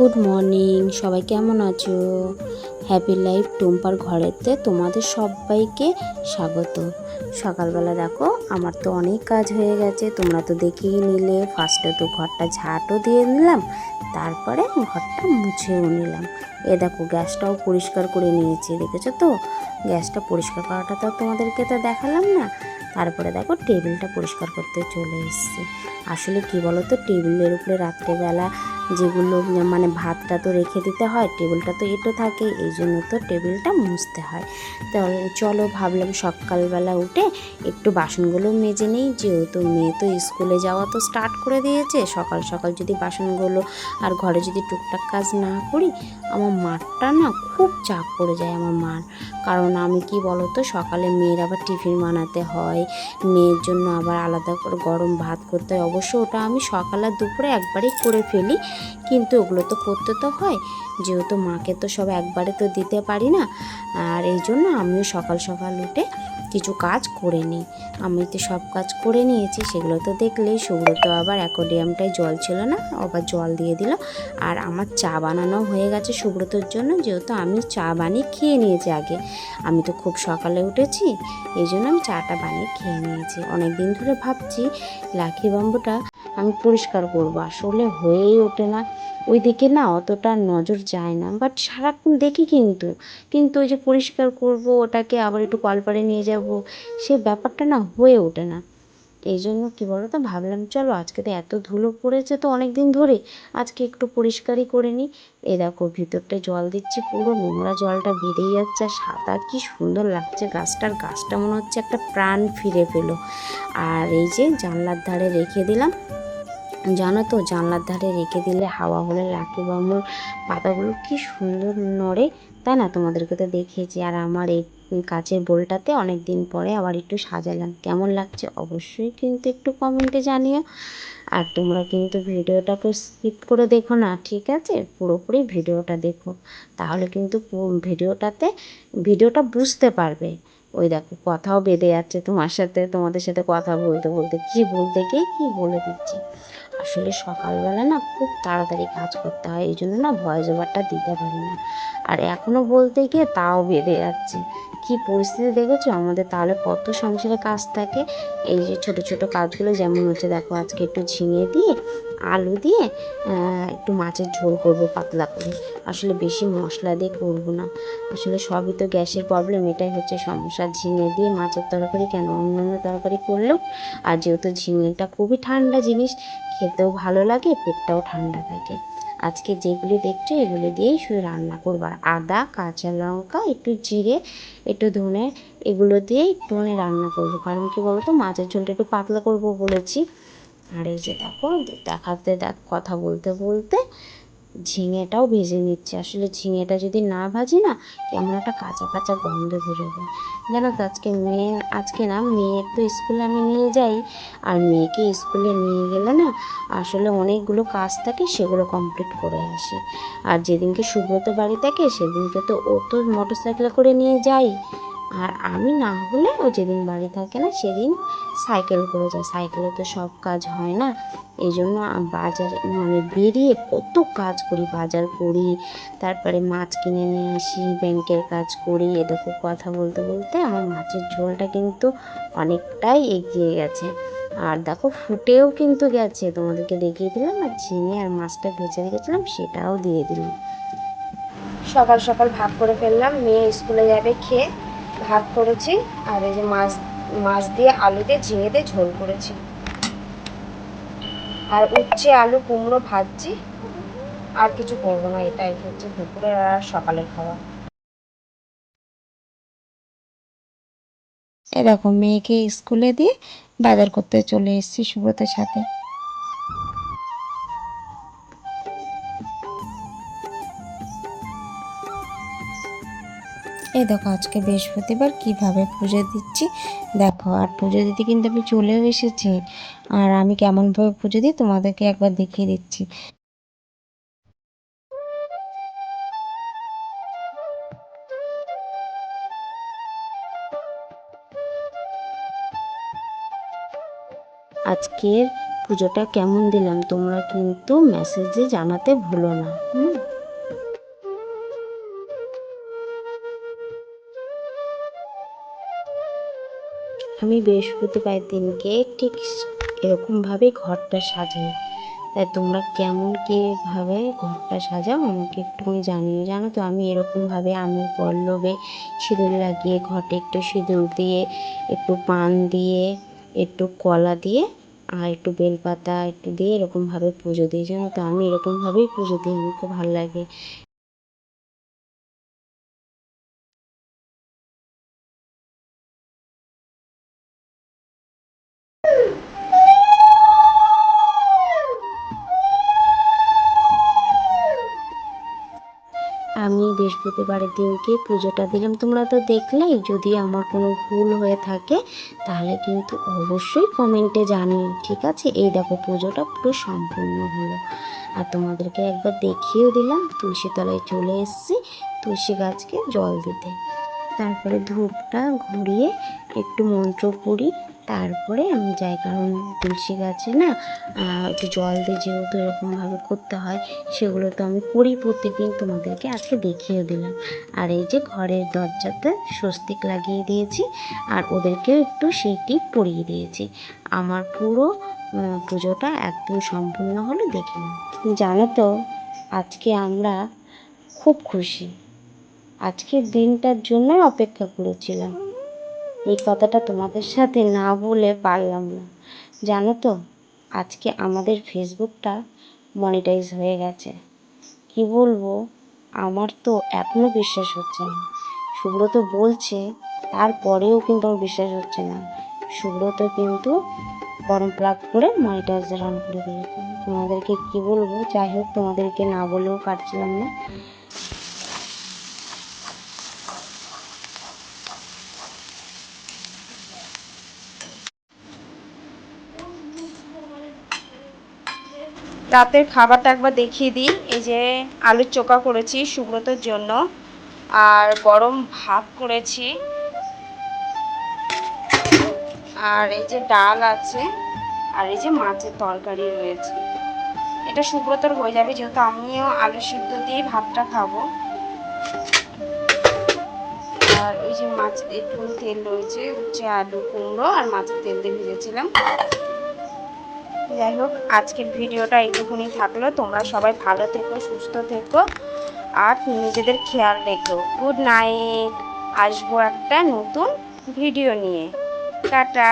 Morning, সবাই কেমন আছো? হ্যাপি লাইফ টুম্পার ঘরেতে তোমাদের সবাইকে স্বাগত। সকালবেলা দেখো, আমার তো অনেক কাজ হয়ে গেছে, তোমরা তো দেখেই নিলে। ফার্স্টে তো ঘরটা ঝাঁটও দিয়ে নিলাম, তারপরে ঘরটা মুছেও নিলাম। এ দেখো, গ্যাসটাও পরিষ্কার করে নিয়েছি, দেখেছ তো? গ্যাসটা পরিষ্কার করাটা তো তোমাদেরকে তো দেখালাম না। তারপরে দেখো, টেবিলটা পরিষ্কার করতে চলে এসছে। আসলে কি বলো তো টেবিলের উপরে রাত্রেবেলা যেগুলো মানে ভাতটা তো রেখে দিতে হয়, টেবিলটা তো এটো থাকে, এই জন্য তো টেবিলটা মুছতে হয়। তো চলো ভাবলাম সকালবেলা উঠে একটু বাসনগুলো মেজে নেই, যেহেতু মেয়ে তো স্কুলে যাওয়া তো স্টার্ট করে দিয়েছে, সকাল সকাল যদি বাসনগুলো আর ঘরে যদি টুকটাক কাজ না করি, আমার মারটা না খুব চাপ পড়ে যায় আমার মার। কারণ আমি কি বলো তো সকালে মেয়ের আবার টিফিন বানাতে হয়, মেয়ের জন্য আবার আলাদা করে গরম ভাত করতে হয়। অবশ্য ওটা আমি সকাল আর দুপুরে একবারেই করে ফেলি কিন্তু ওগুলো তো করতে তো হয়। যেহেতু মাকে তো সব একবারে তো দিতে পারি না, আর এই জন্য আমিও সকাল সকাল উঠে কিছু কাজ করে নিই। আমি তো সব কাজ করে নিয়েছি, সেগুলো তো দেখলেই সেগুলো তো আবার অ্যাকোডিয়ামটায় জল ছিল না, আবার জল দিয়ে দিল। আর আমার চা বানানো হয়ে গেছে সুব্রতর জন্য, যেহেতু আমি চা বানিয়ে খেয়ে নিয়েছি আগে। আমি তো খুব সকালে উঠেছি, এই জন্য আমি চাটা বানিয়ে খেয়ে নিয়েছি। অনেক দিন ধরে ভাবছি লাখি বাম্বুটা আমি পরিষ্কার করব। আসলে হয়েই ওঠে না। ওই দিকে না অতটা নজর যায় না। বাট সারাক্ষণ দেখি কিন্তু। কিন্তু ওই যে পরিষ্কার করব, ওটাকে আবার একটু কলপারে নিয়ে যাব, সে ব্যাপারটা না হয়ে ওঠে না। এই জন্য কী বলো তো ভাবলাম চলো আজকে তো এত ধুলো পড়েছে তো অনেক দিন ধরে, আজকে একটু পরিষ্কারই করে নিই। এ দেখো ভিতরটায় জল দিচ্ছি পুরো, নোংরা জলটা বেরিয়ে যাচ্ছে। আর সাদা কি সুন্দর লাগছে গাছটার। গাছটা মনে হচ্ছে একটা প্রাণ ফিরে পেল। আর এই যে জানলার ধারে রেখে দিলাম। জানো তো, জানলার ধারে রেখে দিলে হাওয়া হলে লাকি বাম্বুর পাতাগুলো কি সুন্দর নড়ে, তাই না? তোমাদেরকে তো দেখিয়েছি আর আমার এই কাচের বোলটাতে অনেক দিন পরে আবার একটু সাজালাম। কেমন লাগছে অবশ্যই কিন্তু একটু কমেন্টে জানিও। আর তোমরা কিন্তু ভিডিওটাকে স্কিপ করে দেখো না, ঠিক আছে? পুরোপুরি ভিডিওটা দেখো। তাহলে কিন্তু ভিডিওটাতে, ভিডিওটা বুঝতে পারবে। ওই দেখো, কথাও বেঁধে যাচ্ছে তোমার সাথে, তোমাদের সাথে কথা বলতে বলতে। কী বলতে গিয়ে কী বলে দিচ্ছি? আসলে সকালবেলা না খুব তাড়াতাড়ি কাজ করতে হয়, এই জন্য না ভয়েস ওভারটা দিতে পারি না। আর এখনও বলতে গিয়ে তাও বেড়ে যাচ্ছে। কি পরিস্থিতি দেখেছ? আমাদের তাহলে কত সংসারে কাজ থাকে? এই যে ছোট ছোট কাজগুলো যেমন হচ্ছে, দেখো আজকে একটু ঝিঙে দিয়ে আলু দিয়ে একটু মাছের ঝোল করব পাতলা করে। আসলে বেশি মশলা দিয়ে করব না। আসলে সবই তো গ্যাসের প্রবলেম এটাই হচ্ছে সমস্যা। ঝিঙে দিয়ে মাছের তরকারি কেন? অন্যান্য তরকারি করলেও, আর যেহেতু ঝিঙেটা খুবই ঠান্ডা জিনিস, খেতেও ভালো লাগে, পেটটাও ঠান্ডা থাকে। আজকে যেগুলি দেখছ, এগুলো দিয়েই শুধু রান্না করব। আর আদা, কাঁচা লঙ্কা, একটু জিরে, একটু ধনে, এগুলো দিয়েই একটুখানি রান্না করব। কারণ কি বলতো, মাছের ঝোলটা একটু পাতলা করব বলেছি। আর এই যে দেখো, দেখাতে দেখ, কথা বলতে বলতে ঝিঙেটাও ভেজে নিচ্ছে। আসলে ঝিঙেটা যদি না ভাজি না, কেমন একটা কাঁচা কাঁচা গন্ধ বেরোবে। জানো তো, আজকে মেয়ে, আজকে না, মেয়ের তো স্কুলে আমি নিয়ে যাই, আর মেয়েকে স্কুলে নিয়ে গেলে না, আসলে অনেকগুলো কাজ থাকে, সেগুলো কমপ্লিট করে আসি। আর যেদিনকে সুব্রত বাড়ি থাকে, সেদিনকে তো ও তো মোটর সাইকেলে করে নিয়ে যাই। আর আমি না হলে ও যেদিন বাড়ি থাকে না সেদিন সাইকেল করে যায়। সাইকেলে তো সব কাজ হয় না। এই জন্য বাজারে মানে বেরিয়ে কত কাজ করি, বাজার করি, তারপরে মাছ কিনে নিয়ে আসি ব্যাংকের কাজ করি এরকম কথা বলতে বলতে আমার মাছের ঝোলটা কিন্তু অনেকটাই এগিয়ে গেছে। আর দেখো ফুটেও কিন্তু গেছে। তোমাদেরকে দেখিয়ে দিলাম আর ঝিঙে আর মাছটা ভেজে রেখেছিলাম, সেটাও দিয়ে দিলাম। সকাল সকাল ভাগ করে ফেললাম, মেয়ে স্কুলে যাবে খেয়ে। ভাত করেছি আর এই যে মাছ মাছ দিয়ে আলু দিয়ে ঝিঙে দিয়ে ঝোল করেছি। আর উচ্ছে, আলু, কুমড়ো ভাজছি। আর কিছু করব না, এটাই হচ্ছে দুপুরের আর সকালের খাওয়া। এরকম মেয়েকে স্কুলে দিয়ে বাজার করতে চলে এসেছি সুব্রতের সাথে। এই দেখো, আজকে বৃহস্পতিবার কীভাবে পুজো দিচ্ছি? দেখো, আর পুজো দিতে কিন্তু আমি চলেও এসেছি। আর আমি কেমনভাবে পুজো দিই তোমাদেরকে একবার দেখিয়ে দিচ্ছি। আজকের পুজোটা কেমন দিলাম তোমরা কিন্তু মেসেজে জানাতে ভুলো না, হুম? আমি বৃহস্পতিবার দিনকে ঠিক এরকমভাবে ঘরটা সাজাই। তাই তোমরা কেমন কীভাবে ঘরটা সাজাও? আমাকে একটু একটুখানি জানিয়ে জানো তো, আমি এরকমভাবে আমি পল্লবে সিঁদুর লাগিয়ে ঘটে একটু সিঁদুর দিয়ে, একটু পান দিয়ে, একটু কলা দিয়ে, আর একটু বেলপাতা একটু দিয়ে এরকমভাবে পুজো দিই। জানো তো, আমি এরকমভাবেই পুজো দিই, আমার খুব ভালো লাগে। বৃহস্পতিবারের দিনকে পুজোটা দিলাম। তোমরা তো দেখলেই যদি আমার কোনো ভুল হয়ে থাকে, তাহলে কিন্তু অবশ্যই কমেন্টে জানিও, ঠিক আছে? এই দেখো, পুজোটা পুরো সম্পূর্ণ হলো। আর তোমাদেরকে একবার দেখিয়েও দিলাম তুলসী তলায় চলে এসেছি তুলসী গাছকে জল দিতে। তারপরে ধূপটা ঘুরিয়ে একটু মন্ত্র পড়ি তারপরে আমি যাই, কারণ তুলসী গাছে না একটু জল দিয়ে যেহেতু এরকমভাবে করতে হয়, সেগুলো তো আমি করি প্রত্যেকদিন তোমাদেরকে আজকে দেখিয়ে দিলাম। আর এই যে ঘরের দরজাতে স্বস্তিক লাগিয়ে দিয়েছি, আর ওদেরকেও একটু সেইটি পরিয়ে দিয়েছি। আমার পুরো পুজোটা একদম সম্পূর্ণ হলো দেখে জানো তো, আজকে আমরা খুব খুশি। আজকের দিনটার জন্যই অপেক্ষা করেছিলাম। এই কথাটা তোমাদের সাথে না বলে পারলাম না। জানো তো, আজকে আমাদের ফেসবুকটা মনিটাইজ হয়ে গেছে। কি বলব, আমার তো এখনও বিশ্বাস হচ্ছে না। সুব্রত বলছে, তারপরেও কিন্তু আমার বিশ্বাস হচ্ছে না। সুব্রত কিন্তু গরম প্লাগ করে মনিটাইজার অন করে দিয়েছে। তোমাদেরকে কি বলব, যাই হোক তোমাদেরকে না বলেও পারছিলাম না। রাতের খাবারটা একবার দেখিয়ে দিই। এই যে আলুর চোখা করেছি সুব্রতর জন্য, আর গরম ভাত করেছি। আর এই যে ডাল আছে, আর এই যে মাছের তরকারি রয়েছে। এটা সুব্রতর হয়ে যাবে, যেহেতু আমিও আলু সিদ্ধ দিয়ে ভাতটা খাব। আর ওই যে মাছ একটু তেল রয়েছে, হচ্ছে আলু কুমড়ো আর মাছের তেল দিয়ে ভেজেছিলাম। যাই হোক, আজকের ভিডিওটা এইটুকুনি থাকল। তোমরা সবাই ভালো থেকো, সুস্থ থেকো, আর নিজেদের খেয়াল রেখো। গুড নাইট আসব একটা নতুন ভিডিও নিয়ে। টাটা।